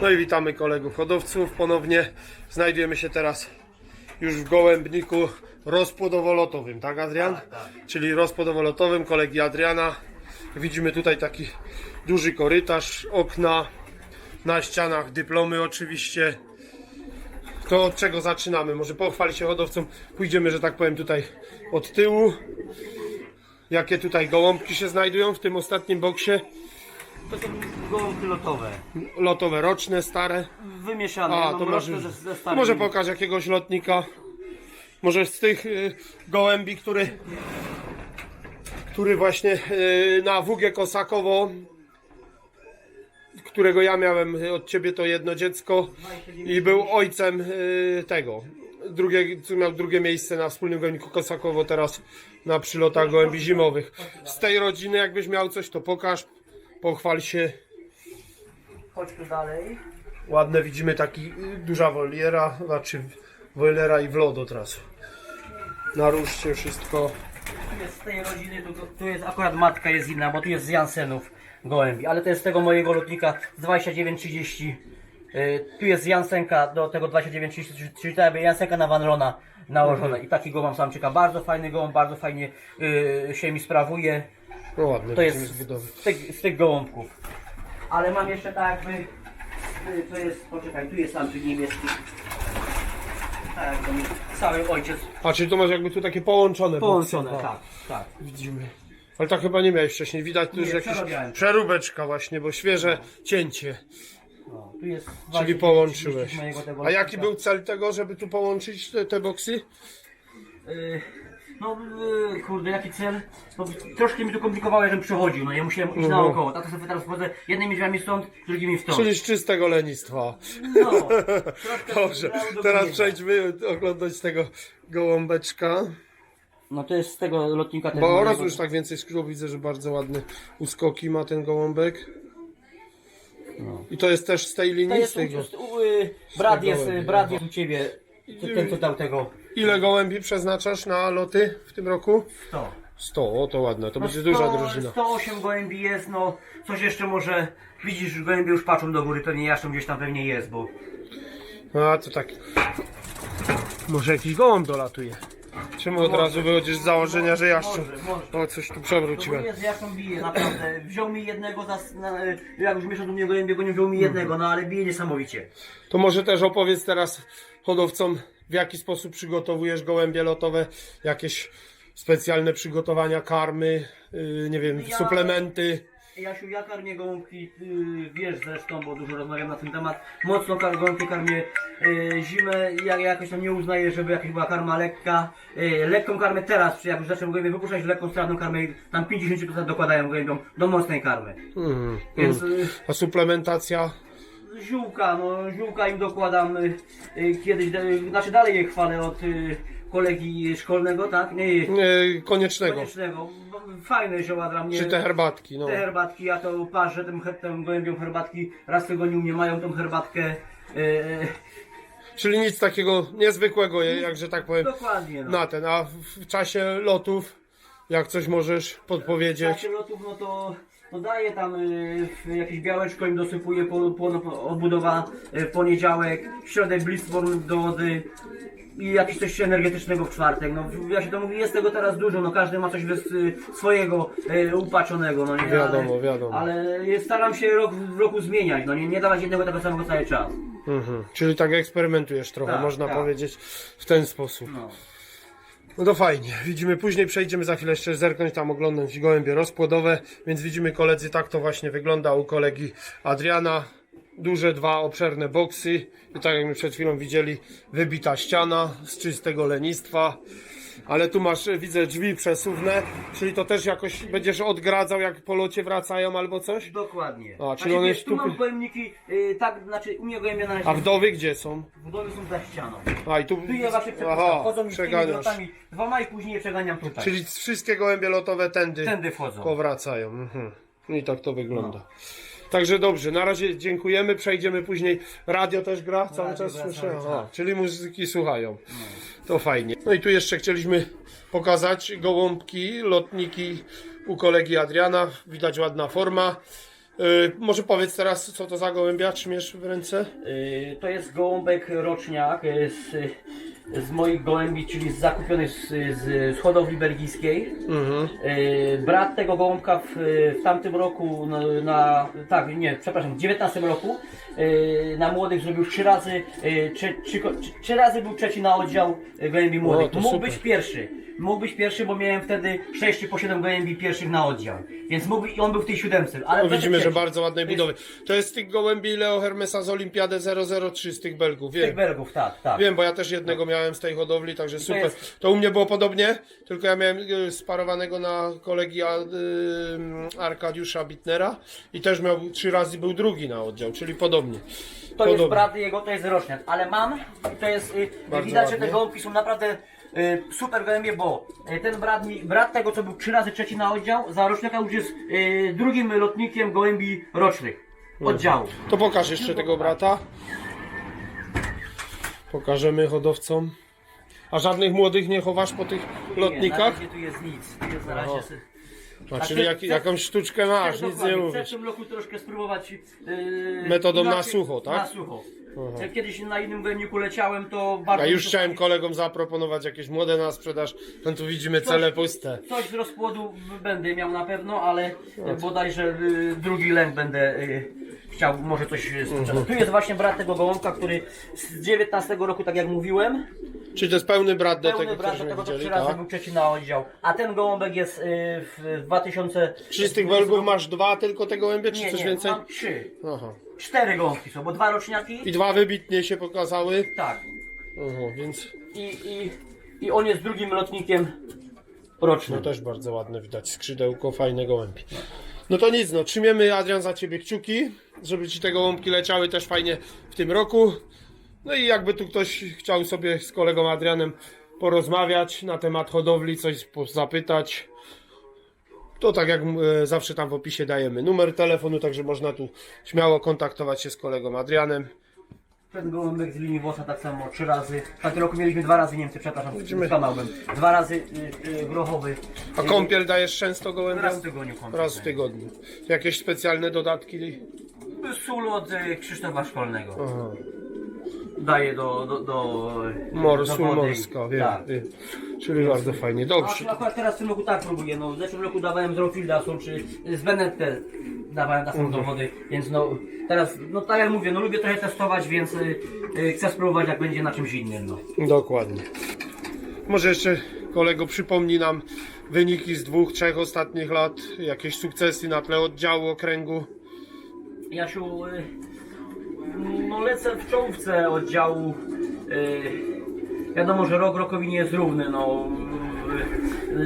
No i witamy kolegów hodowców. Ponownie znajdujemy się teraz już w gołębniku rozpłodowolotowym, tak Adrian? Czyli rozpłodowolotowym kolegi Adriana. Widzimy tutaj taki duży korytarz, okna, na ścianach dyplomy oczywiście. To od czego zaczynamy? Może pochwali się hodowcom. Pójdziemy, że tak powiem, tutaj od tyłu. Jakie tutaj gołąbki się znajdują w tym ostatnim boksie? To są gołąbki lotowe. Lotowe, roczne, stare. Wymieszane. A, Mam to może, roczne ze, ze to może pokaż jakiegoś lotnika. Może z tych y, gołębi, który, który właśnie y, na WG Kosakowo, którego ja miałem y, od ciebie to jedno dziecko i był ojcem y, tego. Drugie, co miał drugie miejsce na wspólnym gołębniku Kosakowo, teraz na przylotach gołębi zimowych. Z tej rodziny, jakbyś miał coś, to pokaż, pochwal się. Chodźmy dalej. Ładne widzimy taki y, duża woliera, znaczy wojlera i wlodo teraz. Na ruszcie wszystko. Tu jest z tej rodziny, tu, tu jest akurat matka jest inna, bo tu jest z Jansenów gołębi, ale to jest z tego mojego lotnika z 2930. Yy, tu jest Jansenka do tego 2930, czyli jakby Jansenka na Vanrona nałożone. I taki gołąb samczyka. Bardzo fajny gołąb, bardzo fajnie yy, się mi sprawuje. No ładne To jest z z tych, z tych gołąbków. Ale mam jeszcze tak jakby. y, To jest. Poczekaj, tu jest samczyk niebieski. Tak, to mi cały ojciec A czyli to masz jakby tu takie połączone. połączone. boksy, Tak, tak. Widzimy. Ale tak chyba nie miałeś wcześniej. Widać tu Nie, już przeróbeczka właśnie, bo świeże cięcie. No, tu jest Czyli 20, połączyłeś. 30 mojego tego A jaki był cel tego, żeby tu połączyć te, te boksy? Y, No y, kurde, jaki cel? No, troszkę mi to komplikowało, żebym przechodził, no ja musiałem iść Mhm. naokoło. Tak to sobie teraz wchodzę jednymi drzwiami stąd, drugimi stąd. Czyli z czystego lenistwa. No, troszkę Dobrze, do teraz przejdźmy oglądać tego gołąbeczka. No to jest z tego lotnika tego Bo oraz już tak więcej skrzydł widzę, że bardzo ładne uskoki ma ten gołąbek. I to jest też z tej To linii, jest z tego. u, u, y, brat jest, y, brat jest u ciebie, ten co dał tego. Ile gołębi przeznaczasz na loty w tym roku? 100. 100, o to ładne, to No będzie duża drużyna. 108 gołębi jest, no coś jeszcze może, widzisz, gołębie już patrzą do góry, to nie jaszczą gdzieś tam pewnie jest, bo A to tak. Może jakiś gołąb dolatuje. Czemu od razu wychodzisz z założenia, że jaszczur? może, może. O, coś tu No bo przewróciłem. jest jaszczą bije, naprawdę. Wziął mi jednego, za, na, jak już mieszał do mnie gołębie, go nie wziął mi jednego, no ale bije niesamowicie. To może też opowiedz teraz hodowcom, w jaki sposób przygotowujesz gołębie lotowe, jakieś specjalne przygotowania, karmy, yy, nie wiem, Ja- suplementy. Jasiu, ja karmię gołąbki, yy, wiesz zresztą, bo dużo rozmawiam na ten temat. Mocno kar gołąbki karmię yy, zimę, ja jakoś tam nie uznaję, żeby jakaś była karma lekka. Yy, lekką karmę teraz, jak już zacząłem gołębie wypuszczać, lekką strawną karmę, tam 50% dokładają gołębiom do mocnej karmy. Mhm, Więc yy, A suplementacja? Ziółka, no ziółka im dokładam yy, yy, kiedyś, yy, znaczy dalej je chwalę od yy, kolegi szkolnego, tak? Nie, Yy, koniecznego. koniecznego. Fajne zioła dla mnie. Czy te herbatki, no. Te herbatki, ja to parzę tym, her- tym gołębiom herbatki, raz w tygodniu nie mają tą herbatkę. Yy, Czyli nic takiego niezwykłego, jak że tak powiem, dokładnie. No. na ten. A w, w czasie lotów, jak coś możesz W podpowiedzieć? trakcie lotów, no to, to daję tam yy, jakieś białeczko im dosypuję, po, po, po, odbudowa yy, w poniedziałek, w środę blistworm do wody i jakieś coś energetycznego w czwartek. No ja się to mówi, jest tego teraz dużo, no każdy ma coś bez, y, swojego y, upatrzonego, no nie Wiadomo, ale, wiadomo. Ale staram się rok w roku zmieniać, no nie, nie dawać jednego tego samego cały czas. Mhm. Czyli tak eksperymentujesz trochę, Tak, można tak. powiedzieć w ten sposób. No. No to fajnie. Widzimy później, przejdziemy za chwilę jeszcze zerknąć tam, oglądać gołębie rozpłodowe, więc widzimy koledzy, tak to właśnie wygląda u kolegi Adriana. Duże, dwa obszerne boksy i tak jak my przed chwilą widzieli, wybita ściana z czystego lenistwa. Ale tu masz, widzę, drzwi przesuwne, czyli to też jakoś będziesz odgradzał, jak po locie wracają albo coś? Dokładnie. A, czyli znaczy, one wiesz, tu mam pojemniki, y, tak, znaczy u mnie gołębia na razie A wdowy gdzie są? w domu są za ścianą. A i tu. Tu je właśnie przepuszczam, mi z tymi przeganiasz. lotami dwoma i później je przeganiam tutaj. Czyli wszystkie gołębie lotowe tędy. Tędy wchodzą. powracają. Mhm. I tak to wygląda. Także dobrze, na razie dziękujemy, przejdziemy później. Radio też gra cały czas słyszę. Aha, czas. czyli muzyki słuchają. To fajnie. No i tu jeszcze chcieliśmy pokazać gołąbki, lotniki u kolegi Adriana. Widać ładna forma. Y, może powiedz teraz, co to za gołębia trzymiesz w ręce? Y, To jest gołąbek roczniak y, z, z moich gołębi, czyli z zakupionych z, z, z hodowli belgijskiej. Mhm. Y, Brat tego gołąbka w, w tamtym roku, na, na tak, nie, przepraszam, w 19 roku y, na młodych zrobił trzy razy, y, trzy, trzy, trzy, razy był trzeci na oddział gołębi młodych. to Mógł super. być pierwszy. Mógł być pierwszy, bo miałem wtedy 6 po 7 gołębi pierwszych na oddział. Więc mógł, i on był w tej siódemce. Ale No widzimy, że bardzo ładnej budowy. To jest z tych gołębi Leo Hermesa z Olimpiady 003 z tych Belgów, Z tych wiem. Belgów, tak, tak. Wiem, bo ja też jednego miałem z tej hodowli, także super. To, jest- u mnie było podobnie, tylko ja miałem y, sparowanego na kolegi y, Arkadiusza Bitnera i też miał trzy razy był drugi na oddział, czyli podobnie. To jest Podobnie. brat jego, to jest roczniak, ale mam, i to jest, y, Bardzo widać, że ładnie. te gołąbki są naprawdę super gołębie, bo ten brat, mi, brat tego, co był trzy razy trzeci na oddział, za roczniaka już jest drugim lotnikiem gołębi rocznych oddziału. To pokaż jeszcze tego brata. Pokażemy hodowcom. A żadnych młodych nie chowasz po tych Nie, na lotnikach? razie tu jest nic, tu jest na razie... ty- jak, jakąś sztuczkę masz, nic nie. Chcę w mówisz. tym roku troszkę spróbować yy, Metodą na inaczej- sucho, tak? Na sucho. Jak kiedyś na innym gołębniku leciałem, to bardzo... A już to chciałem kolegom zaproponować jakieś młode na sprzedaż. No tu widzimy cele puste. Coś z rozpłodu będę miał na pewno, ale e, bodajże y, drugi lęk będę y, chciał może coś y, sprzedać. Tu jest właśnie brat tego gołąbka, który z 19 roku, tak jak mówiłem, Czyli to jest pełny brat do pełny tego, brat do tego, co trzy razy tak? był trzeci na oddział. A ten gołąbek jest y, w 2000... Czy z tych Belgów masz dwa tylko te gołębie, czy Nie, coś nie, więcej? mam trzy. Aha. Cztery gołąbki są, bo dwa roczniaki. I dwa wybitnie się pokazały. Tak. Aha, więc I, i, I on jest drugim lotnikiem rocznym. no też bardzo ładne widać. Skrzydełko, fajne gołębi. No to nic, no trzymiemy Adrian za ciebie kciuki, żeby ci te gołąbki leciały też fajnie w tym roku. No i jakby tu ktoś chciał sobie z kolegą Adrianem porozmawiać na temat hodowli, coś po- zapytać, to tak jak e, zawsze tam w opisie dajemy numer telefonu, także można tu śmiało kontaktować się z kolegą Adrianem. Ten gołąbek z linii włosa tak samo trzy razy. W tamtym roku mieliśmy dwa razy Niemcy, przepraszam, skłamałbym. Dwa razy y, y, grochowy. A kąpiel dajesz często gołębiom? Raz w tygodniu kąpiel. Raz w tygodniu. Jakieś specjalne dodatki? Sól od y, Krzysztofa Szkolnego. Aha. Daję do, do, do, Mor, do sól wody. morska, wiem, Tak. wiem. Czyli bardzo fajnie. A Dobrze. akurat teraz w tym roku tak próbuję. No, w zeszłym roku dawałem z Rofielda sól, czy z Benette dawałem taką do wody, więc no teraz, no tak jak mówię, no lubię trochę testować, więc y, y, chcę spróbować jak będzie na czymś innym. No. Dokładnie. Może jeszcze kolego przypomni nam wyniki z dwóch, trzech ostatnich lat, jakieś sukcesy na tle oddziału, okręgu. Jasiu, y, no lecę w czołówce oddziału. y, Wiadomo, że rok rokowi nie jest równy. No,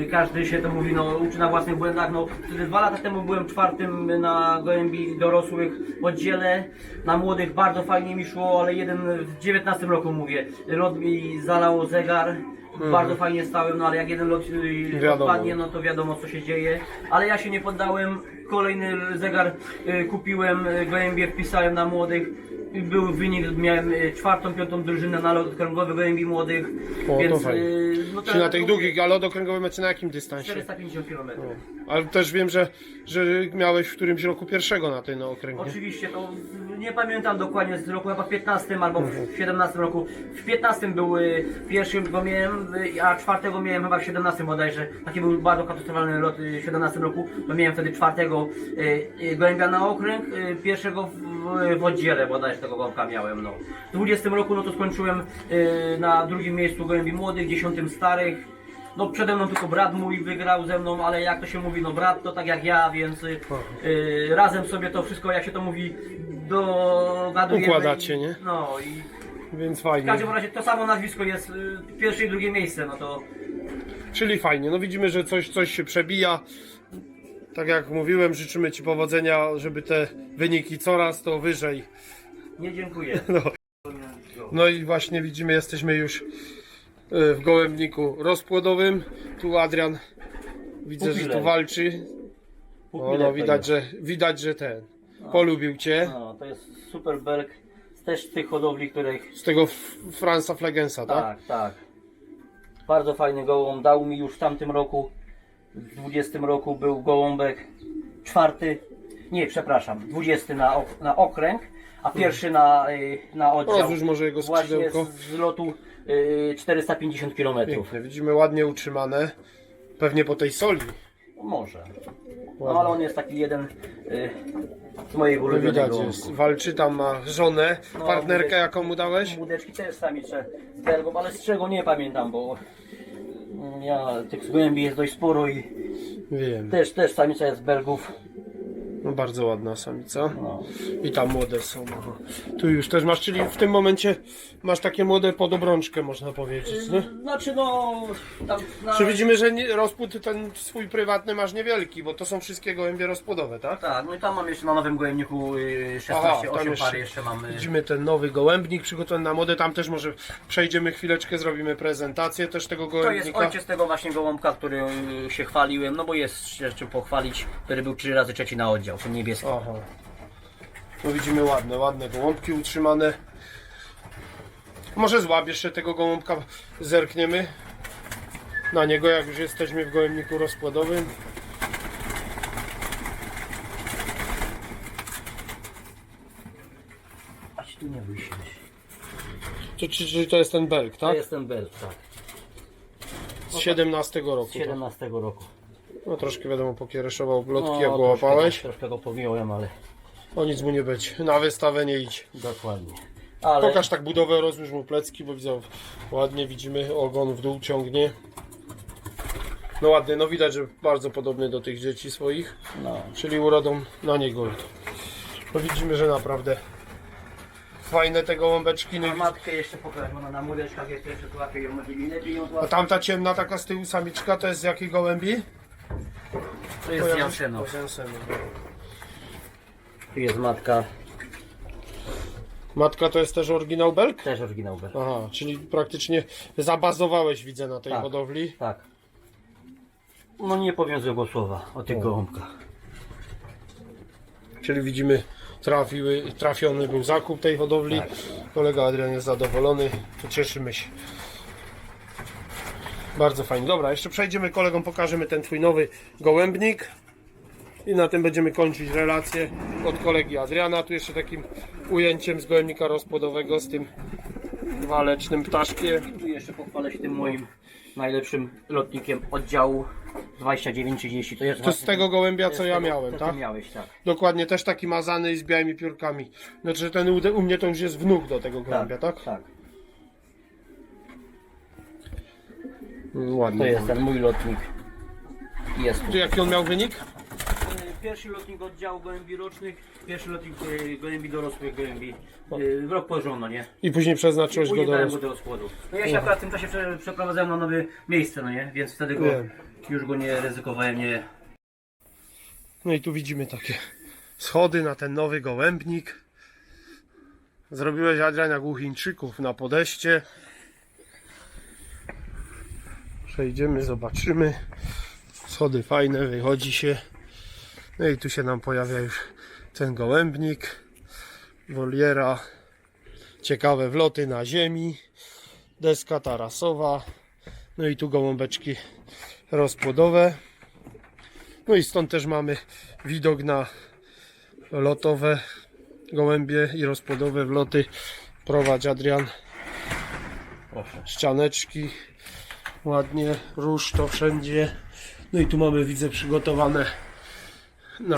y, każdy się to mówi, no, uczy na własnych błędach. No, dwa lata temu byłem czwartym na gołębi dorosłych w oddziale. Na młodych bardzo fajnie mi szło, ale jeden w 19 roku mówię. Lot mi zalał zegar. Bardzo fajnie stałem, no ale jak jeden lot y, Wiadomo. odpadnie, no to wiadomo co się dzieje. Ale ja się nie poddałem. Kolejny zegar y, kupiłem, y, gołębie wpisałem na młodych. Był wynik, miałem y, czwartą, piątą drużynę na lot okręgowy gołębi młodych. O, to więc fajnie. y, no Czy na teraz tych długich, ale od okręgowej macie na jakim dystansie? 450 km. Ale też wiem, że, że miałeś w którymś roku pierwszego na tej na okręgu. Oczywiście, to nie pamiętam dokładnie z roku, chyba w 15 albo w 17 roku. W 15 był y, pierwszy, go miałem, y, a czwartego miałem chyba w 17 bodajże. Taki był bardzo katastrofalny lot y, w 17 roku. To miałem wtedy czwartego y, y, gołębia na okręg, y, pierwszego w, w, oddziale bodajże tego miałem. No. W 20 roku no to skończyłem y, na drugim miejscu gołębi młodych, dziesiątym starych. No przede mną tylko brat mój wygrał ze mną, ale jak to się mówi, no brat to tak jak ja, więc y, y, razem sobie to wszystko, jak się to mówi, dogadujemy. Układacie, i, nie? No i Więc w fajnie. każdym razie to samo nazwisko jest, y, pierwsze i drugie miejsce, no to Czyli fajnie. No widzimy, że coś, coś się przebija. Tak jak mówiłem, życzymy Ci powodzenia, żeby te wyniki coraz to wyżej. Nie dziękuję. No. No i właśnie widzimy, jesteśmy już y, w gołębniku rozpłodowym. Tu Adrian widzę, że tu walczy. O, no to widać, że widać, że ten polubił Cię. No, to jest super belk, też z tych hodowli, których Z tego Franza Flegensa, tak? Tak, tak. Bardzo fajny gołąb. Dał mi już w tamtym roku, w 20 roku był gołąbek czwarty. Nie, przepraszam. 20 na, ok, na okręg, a pierwszy na, y, na oddział. Rozłóż może jego Właśnie skrzydełko. z, z lotu y, 450 km. Piękne, widzimy ładnie utrzymane. Pewnie po tej soli. Może. No ale on jest taki jeden y, z mojego No ulubionego. widać, jest, walczy tam, ma żonę, No, partnerkę widać. jaką mu dałeś? Łódeczki też samicze z Belgą, ale z czego nie pamiętam, bo mm, ja tych zgłębi jest dość sporo i Wiem, też, też samica jest z Belgów. No bardzo ładna samica. I tam młode są. aha. Tu już też masz, czyli w tym momencie masz takie młode pod obrączkę, można powiedzieć, nie? Znaczy no, tam na... Czy widzimy, że nie, rozpód ten swój prywatny masz niewielki, bo to są wszystkie gołębie rozpłodowe, tak? Tak, no i tam mam jeszcze na nowym gojemniku y, 16, Aha, tam 8 jeszcze. par jeszcze mamy. Widzimy ten nowy gołębnik przygotowany na modę, tam też może przejdziemy chwileczkę, zrobimy prezentację też tego To jest gołębnika. ojciec tego właśnie gołąbka, który y, się chwaliłem, no bo jest się czym pochwalić, który był 3 razy trzeci na oddział, ten niebieski. Aha. No widzimy ładne, ładne gołąbki utrzymane. Może złap jeszcze tego gołąbka, zerkniemy na niego, jak już jesteśmy w gołębniku rozkładowym. A ci tu nie się. Czy, czy, czy to jest ten belk, To tak? jest ten belt, tak. Z 17 roku. Z 17 roku. No troszkę wiadomo pokiereszował blotki, No, jak go troszkę- łapałeś. Troszkę go pogiąłem, ale O nic mu nie być. Na wystawę nie idź. dokładnie. Ale Pokaż tak budowę, rozłóż mu plecki, bo widzę ładnie widzimy ogon w dół ciągnie. No ładny, no widać, że bardzo podobny do tych dzieci swoich, no, czyli urodą na niego. No widzimy, że naprawdę fajne te gołąbeczki. No i matkę jeszcze pokażę, ona na młodeczkach jest jeszcze łapie ją, lepiej lepiej ją A tamta ciemna taka z tyłu samiczka to jest z jakiej gołębi? To jest Jansenów. Tu jest matka, Matka to jest też oryginał belk? też oryginał belt. Aha, czyli praktycznie zabazowałeś widzę na tej Tak. hodowli. Tak. No nie powiem złego słowa o tych gołąbkach. Czyli widzimy, trafiły, trafiony był zakup tej hodowli. Kolega Adrian jest zadowolony, to cieszymy się. Bardzo fajnie. Dobra, jeszcze przejdziemy kolegom, pokażemy ten twój nowy gołębnik. I na tym będziemy kończyć relację od kolegi Adriana. Tu jeszcze takim ujęciem z gołębnika rozpłodowego z tym walecznym ptaszkiem. Tu jeszcze pochwalę się tym moim najlepszym lotnikiem oddziału 2930. To jest To z tego gołębia, co ja miałem, co tak? Miałeś, tak. Dokładnie, też taki mazany i z białymi piórkami. Znaczy ten u, u mnie to już jest wnuk do tego gołębia, tak? Tak. Mm, To Ładnie. jest ten mój lotnik. Jest tu. Tu jaki on miał wynik? Pierwszy lotnik oddziału gołębi rocznych, pierwszy lotnik e, gołębi dorosłych, gołębi e, w rok porządno, nie? I później przeznaczyłeś go Później do dałem go do rozkładu. No ja się akurat w tym czasie prze, przeprowadzałem na nowe miejsce, no nie? Więc wtedy go Wiem. już go nie ryzykowałem, nie. No i tu widzimy takie schody na ten nowy gołębnik. Zrobiłeś Adrian jak u Chińczyków na podejście. Przejdziemy, zobaczymy. Schody fajne, wychodzi się. No i tu się nam pojawia już ten gołębnik. Woliera. Ciekawe wloty na ziemi. Deska tarasowa. No i tu gołąbeczki rozpłodowe. No i stąd też mamy widok na lotowe gołębie i rozpłodowe wloty. Prowadź Adrian. Ścianeczki. Ładnie. Róż to wszędzie. No i tu mamy, widzę, przygotowane na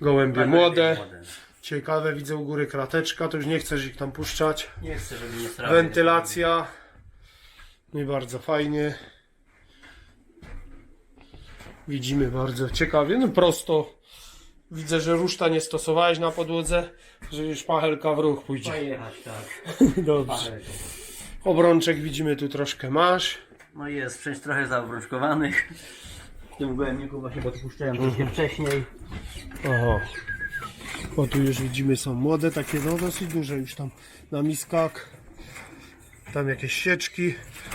gołębie młode. Ciekawe, widzę u góry krateczka. To już nie chcesz ich tam puszczać. Nie chcę, żeby nie strawić. Wentylacja. No i bardzo fajnie. Widzimy bardzo ciekawie. No prosto. Widzę, że ruszta nie stosowałeś na podłodze, że już pachelka w ruch pójdzie. Pojechać, tak. Dobrze. Obrączek widzimy tu troszkę masz. No i jest część trochę zaobrączkowanych. W tym gołębniku właśnie podpuszczałem troszkę wcześniej. Oho. O tu już widzimy są młode, takie no dosyć duże już tam na miskach. Tam jakieś sieczki.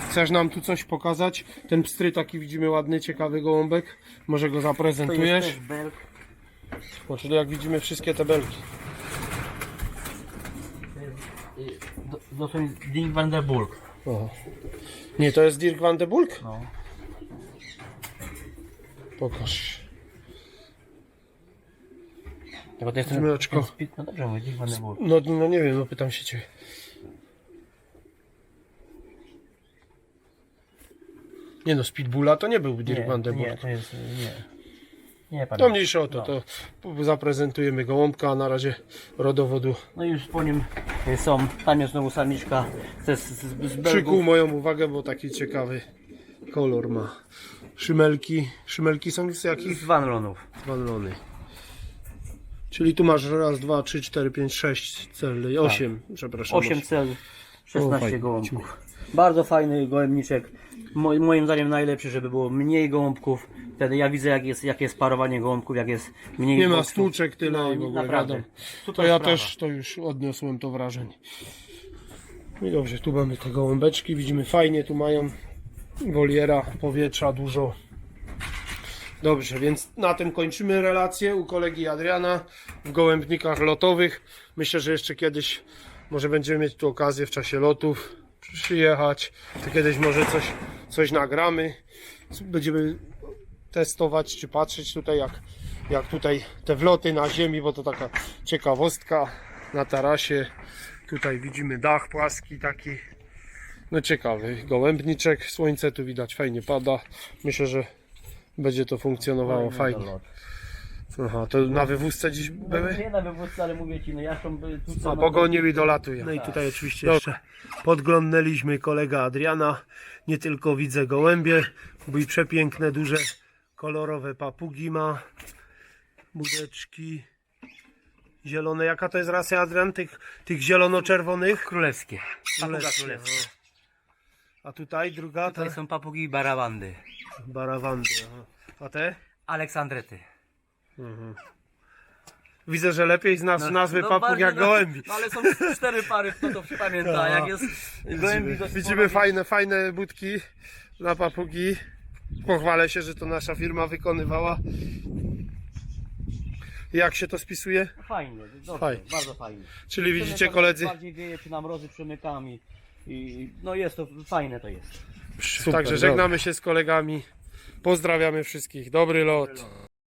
Chcesz nam tu coś pokazać? Ten pstry taki widzimy ładny, ciekawy gołąbek. Może go To zaprezentujesz? jest też belk. Czyli jak widzimy wszystkie te belki. Do- Dosłownie Ding van der Bulk. Oho. Nie, to jest Dirk van de Bulk? No. Pokaż. Tylko to jest ten, ten speed, no dobrze mówię, niech będę był. No, no nie wiem, no pytam się ciebie. Nie no, Speedbulla to nie był Dirk Nie, Van nie, Burg. to jest, nie. Nie, panie. No mniejsza o to, No. to zaprezentujemy gołąbka, a na razie rodowodu. No i już po nim y, są, tam jest znowu samiczka z, z, z Przykuł Belgów. moją uwagę, bo taki ciekawy kolor ma. Szymelki, szymelki są z jakich? Z Vanlonów. Wallony. Czyli tu masz raz, dwa, trzy, cztery, pięć, sześć celi, osiem, przepraszam. 8 cel, 16 fajnie. gołąbków. Bardzo fajny gołębniczek. Mo, moim zdaniem najlepszy, żeby było mniej gołąbków. Wtedy ja widzę jak jest, jak jest parowanie gołąbków, jak jest mniej Nie ma stłuczek tyle No, i w ogóle naprawdę. wiadomo. To Super ja sprawa. też to już odniosłem to wrażenie. No i dobrze, tu mamy te gołąbeczki, widzimy fajnie, tu mają woliera, powietrza dużo. Dobrze, więc na tym kończymy relację u kolegi Adriana w gołębnikach lotowych. Myślę, że jeszcze kiedyś może będziemy mieć tu okazję w czasie lotów przyjechać. To kiedyś może coś, coś nagramy. Będziemy testować czy patrzeć tutaj jak, jak tutaj te wloty na ziemi, bo to taka ciekawostka na tarasie. Tutaj widzimy dach płaski taki. No ciekawy gołębniczek. Słońce tu widać fajnie pada. Myślę, że będzie to funkcjonowało fajnie. Aha, to na wywózce dziś były? Nie na wywódce, ale mówię ci, no ja by- tu A co- pogonił i dolatuje. No i tutaj oczywiście jeszcze podglądnęliśmy kolega Adriana. Nie tylko widzę gołębie, bo i przepiękne, duże, kolorowe papugi ma. Budeczki. Zielone. Jaka to jest rasa Adrian? Tych, tych zielono-czerwonych? Królewskie. Papuga. A tutaj druga? Tutaj Ta? są papugi barawandy. Barawandy. aha. A te? Aleksandrety. Widzę, że lepiej znasz nazwy papug bardziej, jak no, gołębi. No, ale są cztery pary, kto to pamięta. Jak jest gołębi Widzimy, widzimy fajne, fajne budki na papugi. Pochwalę się, że to nasza firma wykonywała. Jak się to spisuje? Fajnie, dobrze, Fajnie. bardzo fajnie. Czyli widzicie koledzy, Bardziej wieje, czy na mrozy przemykami. I, no jest to, fajne to jest. także żegnamy się z kolegami. Pozdrawiamy wszystkich. Dobry lot.